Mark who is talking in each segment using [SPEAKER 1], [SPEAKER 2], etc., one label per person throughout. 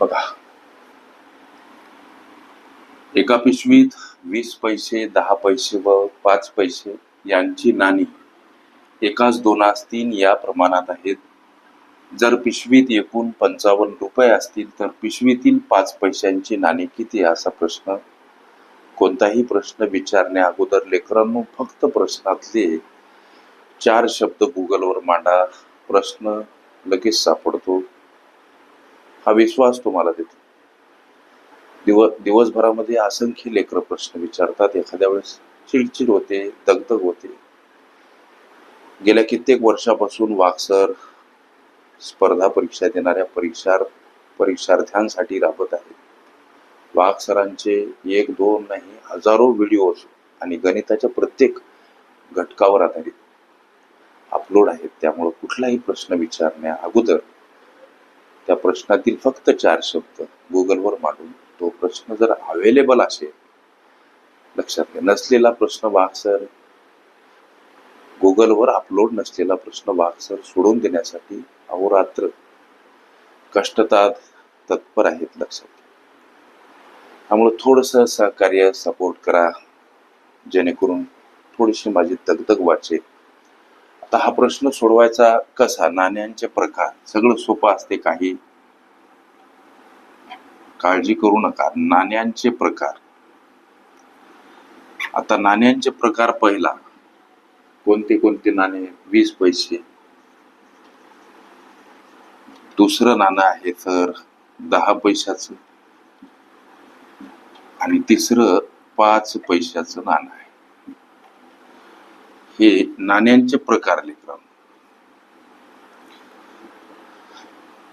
[SPEAKER 1] बघा. एका पिशवीत वीस पैसे दहा पैसे व पाच पैसे यांची नाणी. एकाच दोनास तीन या प्रमाणात आहेत. जर पिशवीत एकूण पंचावन्न रुपये असतील तर पिशवीतील पाच पैशांची नाणी किती असा प्रश्न? कोणताही प्रश्न विचारण्या अगोदर लेकरांनो फक्त प्रश्नातले चार शब्द गुगलवर मांडा. प्रश्न लगेच सापडतो. हा विश्वास तुम्हाला देतो. दिव दिवसभरामध्ये असंख्य लेकर प्रश्न विचारतात. एखाद्या वेळेस चिडचिड होते दगदग होते. गेल्या कित्येक वर्षापासून वाक्सर स्पर्धा परीक्षा देणाऱ्या परीक्षार परीक्षार्थ्यांसाठी राबत आहेत. वाक्सरांचे एक दोन नाही हजारो व्हिडिओज आणि गणिताच्या प्रत्येक घटकावर आधारित अपलोड आहेत. त्यामुळे कुठलाही प्रश्न विचारण्या अगोदर त्या प्रश्नातील फक्त चार शब्द गुगलवर मांडून तो प्रश्न जर अवेलेबल असेल लक्षात घ्या नसलेला प्रश्न वाघ सर गुगलवर अपलोड नसलेला प्रश्न वाघ सर सोडून देण्यासाठी अहोरात्र कष्टतात तत्पर आहेत लक्षात घ्या. त्यामुळे थोडंसं सहकार्य सपोर्ट करा जेणेकरून थोडीशी माझी दगदग वाचेल. आता हा प्रश्न सोडवायचा कसा? नाण्यांचे प्रकार सगळं सोपं असते काही. काळजी करू नका. नाण्यांचे प्रकार. आता नाण्यांचे प्रकार पहिला. कोणते कोणते नाणे? वीस पैसे. दुसरं नाणं आहे तर दहा पैशाचं. आणि तिसरं पाच पैशाचं नाणं आहे. हे नाण्यांचे प्रकार लेखन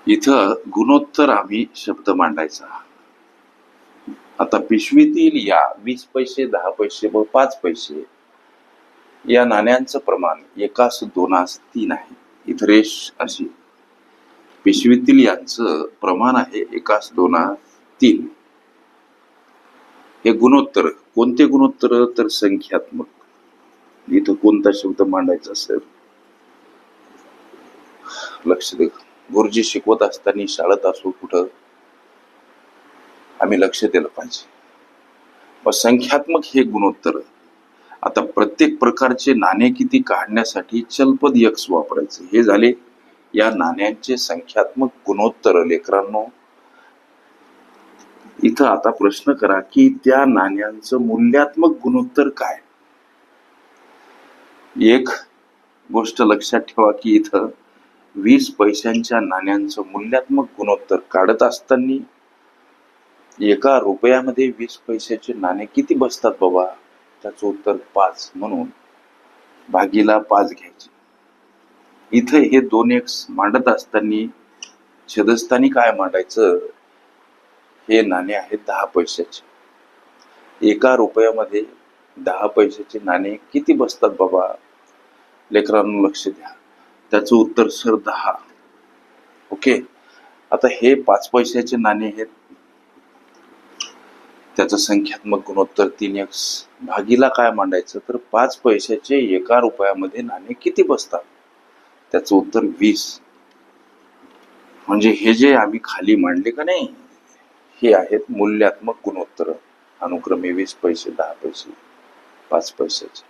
[SPEAKER 1] इथं गुणोत्तर आम्ही शब्द मांडायचा. आता पिशवीतील या वीस पैसे दहा पैसे व पाच पैसे या नाण्यांचं प्रमाण एकास दोनास तीन आहे. इथं रेश अशी. पिशवीतील यांचं प्रमाण आहे एकास दोनास तीन. हे गुणोत्तर. कोणते गुणोत्तर? तर संख्यात्मक. इथं कोणता शब्द मांडायचा असेल? लक्ष दे. गुरुजी शिकवत असताना शाळेत असो कुठं आम्ही लक्ष दिलं पाहिजे. व संख्यात्मक हे गुणोत्तर आता प्रत्येक प्रकारचे नाणे किती काढण्यासाठी चलपद यक्स वापरायचे? हे झाले या नाण्यांचे संख्यात्मक गुणोत्तर लेकरांनो. इथं आता प्रश्न करा की त्या नाण्यांचं मूल्यात्मक गुणोत्तर काय? एक गोष्ट लक्षात ठेवा की इथं वीस पैशांच्या नाण्यांचं मूल्यात्मक गुणोत्तर काढत असताना एका रुपयामध्ये वीस पैशाचे नाणे किती बसतात बाबा? त्याचं उत्तर पाच म्हणून भागीला पाच घ्यायचे. इथं हे दोन एक मांडत असताना छेदस्थानी काय मांडायचं? हे नाणे आहेत दहा पैशाचे. एका रुपयामध्ये दहा पैशाचे नाणे किती बसतात बाबा? लेकरांनो लक्ष द्या. त्याचं उत्तर सर दहा. ओके? आता हे पाच पैशाचे नाणे आहेत. त्याचं संख्यात्मक गुणोत्तर तीन एक्स भागीला काय मांडायचं? तर पाच पैशाचे एका रुपयामध्ये नाणे किती बसतात? त्याचं उत्तर वीस. म्हणजे हे जे आम्ही खाली मांडले का नाही हे आहेत मूल्यात्मक गुणोत्तर. अनुक्रमे वीस पैसे दहा पैसे. पाच पैशाचे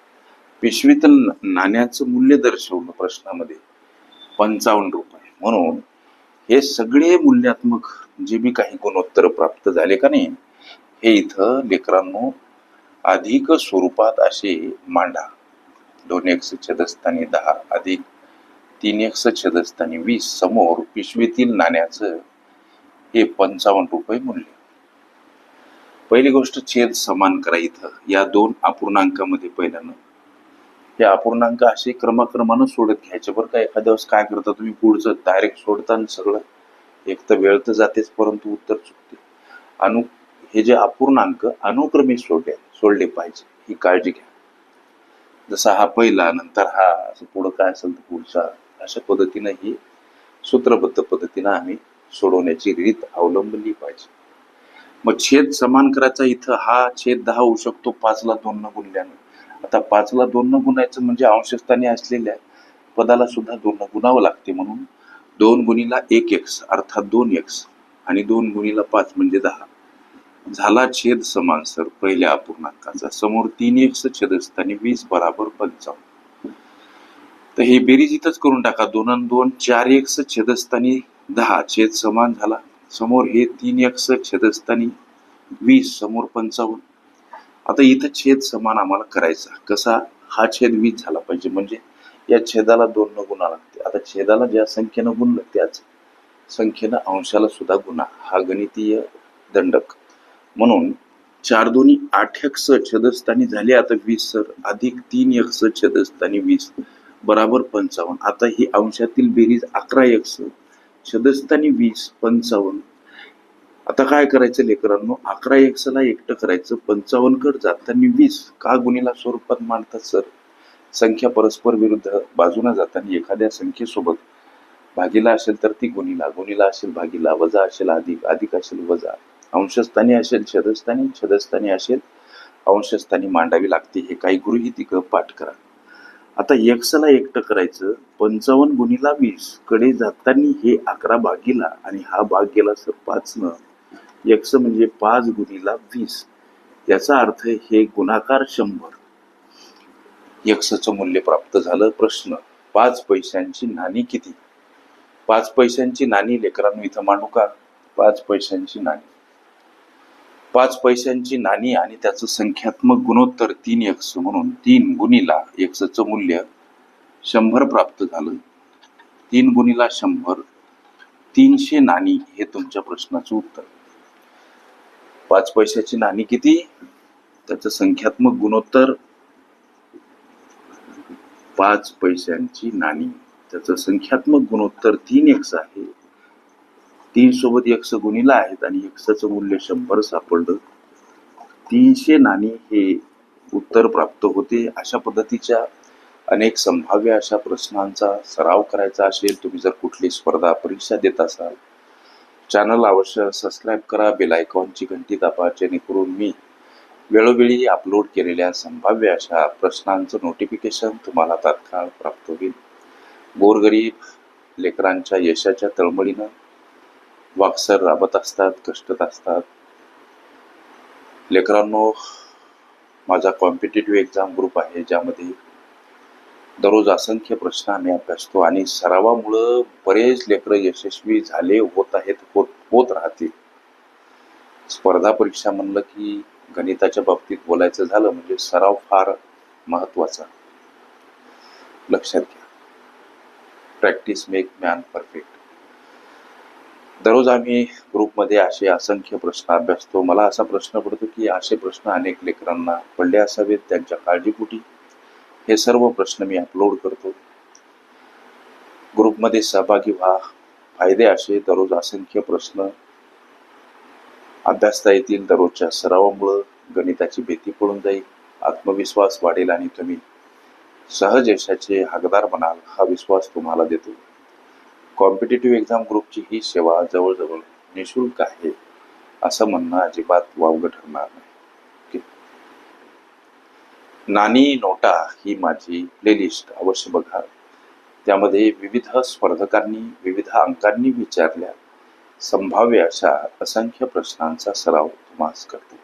[SPEAKER 1] पिशवीतील नाण्याचं मूल्य दर्शवलं प्रश्नामध्ये. पंचावन्न रुपये. म्हणून हे सगळे मूल्यात्मक जे बी काही गुणोत्तर प्राप्त झाले का नाही हे इथं लेकरांनो अधिक स्वरूपात असे मांडा. दोन एक्स छेदस्थानी दहा अधिक तीन एक छेदस्थानी वीस समोर पिशवीतील नाण्याचं हे पंचावन्न रुपये मूल्य. पहिली गोष्ट छेद समान करा इथं. या दोन अपूर्णांकामध्ये पहिल्यानं हे अपूर्णांक असे क्रमाक्रमानं सोडत घ्यायचे बरं का. एखाद्या वेळेस काय करता तुम्ही? पुढचं डायरेक्ट सोडता आणि सगळं. एक तर वेळ तर जातेच परंतु उत्तर चुकते. अनु हे जे अपूर्णांक अनुक्रमे सोडले सोडले पाहिजे. ही काळजी घ्या. जसा हा पहिला नंतर हा असं पुढं काय असेल तर पुढचा अशा पद्धतीनं ही सूत्रबद्ध पद्धतीनं आम्ही सोडवण्याची रीत अवलंबली पाहिजे. मग छेद समान करायचा इथं हा छेद दहा होऊ शकतो पाचला दोन न गुणल्यानं. आता पाचला दोन न गुणायचं म्हणजे अंशस्थानी असलेल्या पदाला सुद्धा दोन न गुणावं लागते म्हणून दोन गुणीला एक एक्स अर्थात दोन एक्स आणि दोन गुणीला पाच म्हणजे दहा. झाला छेद समान सर पहिल्या अपूर्णांकाचा. समोर तीन एक्स छेद असताना वीस बराबर पंचावन्न. तर हे बेरीज इथंच करून टाका. दोन आणि दोन चार एक्स छेदस्थानी दहा. छेद समान झाला. समोर हे तीन एक्स छेद असताना वीस समोर पंचावन्न. आता इथं छेद समान आम्हाला करायचा. कसा? हा छेद वीस झाला पाहिजे. म्हणजे या छेदाला दोन न गुणा लागते. आता छेदाला ज्या संख्येनं गुणलं त्याच संख्येनं अंशाला सुद्धा गुणा हा गणितीय दंडक. म्हणून चार दोन्ही आठ एक्स छेदस्थानी झाले आता वीस सर. अधिक तीन एक्स छेदस्थानी वीस. बराबर पंचावन्न. आता ही अंशातील बेरीज अकरा एक्स छेदस्थानी वीस पंचावन्न. आता काय करायचं लेकरांनो? अकरा एक्सला एकटं करायचं पंचावन्न कड जाताना वीस. का गुणीला स्वरूपात मांडतात सर? संख्या परस्पर विरुद्ध बाजूने जाताना एखाद्या संख्येसोबत भागीला असेल तर ती गुणीला गुणीला असेल भागीला वजा असेल अधिक अधिक असेल वजा. अंशस्थानी असेल छदस्थानी छदस्थानी असेल अंशस्थानी मांडावी लागते हे काही गृहितिक पाठ करा. आता एक्सला एकटं करायचं पंचावन्न गुणीला वीसकडे जाताना हे अकरा भागीला आणि हा भाग गेला सर पाच न म्हणजे पाच गुणीला वीस. याचा अर्थ हे गुणाकार शंभर. एकसचं मूल्य प्राप्त झालं प्रश्न. पाच पैशांची नाणी किती? पाच पैशांची नाणी लेकरांनो इथं मांडू का? पाच पैशांची नाणी. पाच पैशांची नाणी आणि त्याचं संख्यात्मक गुणोत्तर तीन एक्स म्हणून तीन गुणीला एक्सचं मूल्य शंभर प्राप्त झालं. तीन गुणीला शंभर तीनशे नाणी हे तुमच्या प्रश्नाचं उत्तर. पाच पैशाची नाणी किती? त्याचं संख्यात्मक गुणोत्तर पाच पैशांची नाणी. त्याचं संख्यात्मक गुणोत्तर तीन एक्स आहे. तीन सोबत एक्स गुणीला आहेत आणि एक्सचं मूल्य शंभर सापडलं. तीनशे नाणी हे उत्तर प्राप्त होते अशा पद्धतीच्या अनेक संभाव्य अशा प्रश्नांचा सराव करायचा असेल तुम्ही जर कुठली स्पर्धा परीक्षा देत असाल चॅनल अवश्य सबस्क्राईब करा बेल आयकॉनची घंटी दाबा जेणेकरून मी वेळोवेळी अपलोड केलेल्या संभाव्य अशा प्रश्नांचं नोटिफिकेशन तुम्हाला तात्काळ प्राप्त होईल. गोरगरीब लेकरांच्या यशाच्या तळमळीनं वाकसर राबत असतात कष्टत असतात. लेकरांनो माझा कॉम्पिटेटिव्ह एक्झाम ग्रुप आहे ज्यामध्ये दररोज असंख्य प्रश्न आम्ही अभ्यासतो आणि सरावामुळं बरेच लेकरं यशस्वी झाले होत आहेत होत होत राहतील. स्पर्धा परीक्षा म्हणलं की गणिताच्या बाबतीत बोलायचं झालं म्हणजे सराव फार महत्त्वाचा लक्षात घ्या. प्रॅक्टिस मेक मॅन परफेक्ट दररोज आम्ही ग्रुपमध्ये असे असंख्य प्रश्न अभ्यासतो. मला असा प्रश्न पडतो की असे प्रश्न अनेक लेकरांना पडले असावेत त्यांच्या काळजीपोटी हे सर्व प्रश्न मी अपलोड करतो. ग्रुपमध्ये सहभागी व्हा. फायदे असे दररोज असंख्य प्रश्न अभ्यासता येतील. दररोजच्या सरावामुळं गणिताची भीती पडून जाईल. आत्मविश्वास वाढेल आणि तुम्ही सहज यशाचे हकदार बनाल हा विश्वास तुम्हाला देतो. कॉम्पिटेटिव्ह एक्झाम ग्रुपची ही सेवा जवळजवळ निशुल्क आहे असं म्हणणं अजिबात वावगं ठरणार नाही. नानी नाणी नोटा ही माझी प्लेलिस्ट अवश्य बघा. त्यामध्ये विविध स्पर्धकांनी विविध अंकांनी विचारल्या. संभाव्य अशा असंख्य प्रश्नांचा सराव तुम्हाला करतो.